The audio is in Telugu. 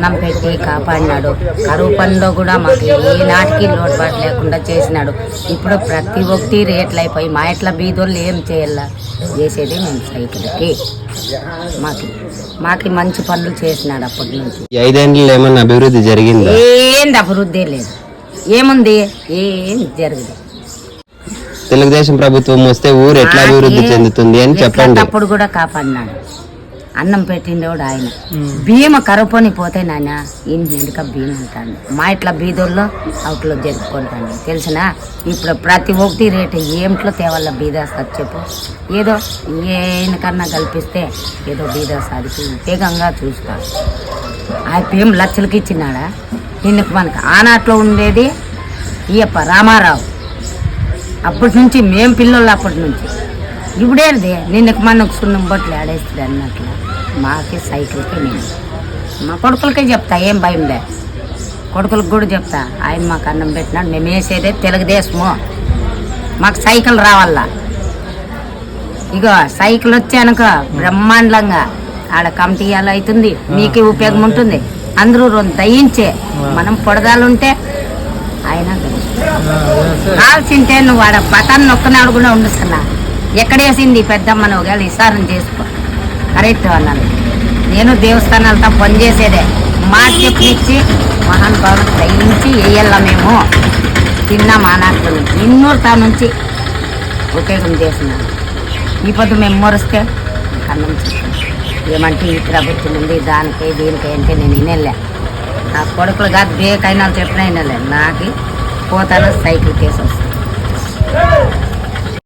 అన్నం పెట్టి కాపాడినాడు. కరువు పనిలో కూడా మాకు ఏ నాటికి లోటుపాటు లేకుండా చేసినాడు. ఇప్పుడు ప్రతి ఒక్కటి రేట్లు అయిపోయి మా ఇట్లా బీదోళ్ళు ఏం చేయాల? చేసేది మేము సైకిల్కి. మాకి మాకి మంచి పనులు చేసినాడు అప్పటి నుంచి. ఐదేండ్లలో ఏమన్నా అభివృద్ధి జరిగిందా? ఏంది అభివృద్ధి లేదు. ఏముంది? ఏం జరగదు. తెలుగుదేశం ప్రభుత్వం వస్తే ఊరు ఎట్లా అభివృద్ధి చెందుతుంది అని చెప్పండి. అప్పుడు కూడా కాపాడినాడు. అన్నం పెట్టిండేవాడు ఆయన. బియ్యం కరుపుని పోతే నాయన ఇంటి నిండుక బియ్యం ఉంటాడు మా ఇట్లా బీదోళ్ళు అవుట్లో జరుపుకుంటాను తెలిసిన? ఇప్పుడు ప్రతి ఒక్కటి రేటు ఏమిట్లో తేవాల బీదాస్తాది చెప్పు. ఏదో ఏనకన్నా కల్పిస్తే ఏదో బీదాస్తాదికి ఉపయోగంగా చూస్తాడు ఆ ఏం లక్షలకి ఇచ్చినాడా? దీనికి మనకు ఆనాట్లో ఉండేది? ఈయప్ప రామారావు. అప్పటి నుంచి మేం పిల్లలు అప్పటి నుంచి. ఇప్పుడేది? నిన్నకు మనకు సున్నం బొట్లు ఆడేస్తుంది అన్నట్లు. మాకే సైకిల్కి నేను. మా కొడుకులకే చెప్తా ఏం భయం లే. కొడుకులకు కూడా చెప్తా ఆయన మాకు అన్నం పెట్టినాడు మేము వేసేదే తెలుగుదేశము. మాకు సైకిల్ రావాలా. ఇగో సైకిల్ వచ్చానుక బ్రహ్మాండంగా. ఆడ కమిటీ ఎలా అవుతుంది మీకు ఉపయోగం ఉంటుంది. అందరూ రెండు దయించే మనం పొడదాలుంటే ఆయన. కాల్చింటే నువ్వు ఆడ బటన్ నొక్కనాడు కూడా ఉండొస్తున్నా ఎక్కడేసింది పెద్దమ్మని ఒకవేళ విసారం చేసుకో. కరెక్ట్ అన్నాను నేను దేవస్థానాలతో పనిచేసేదే. మాట చెప్పనిచ్చి మహానుభావుడు దయించి వేయాల మేము. తిన్నా మానాడు ఇన్నూరు తా నుంచి ఉపయోగం చేసినాను ఈ పొద్దు మేము మొరిస్తే అన్నం ఏమంటే ఈ ప్రభుత్వం ఉంది దానికి దీనికి అంటే నేను వినలే. నా కొడుకులు కాదు బేకైనా చెప్పిన వినలే. నాకు పోతాను సైకిల్ కేసు వస్తుంది.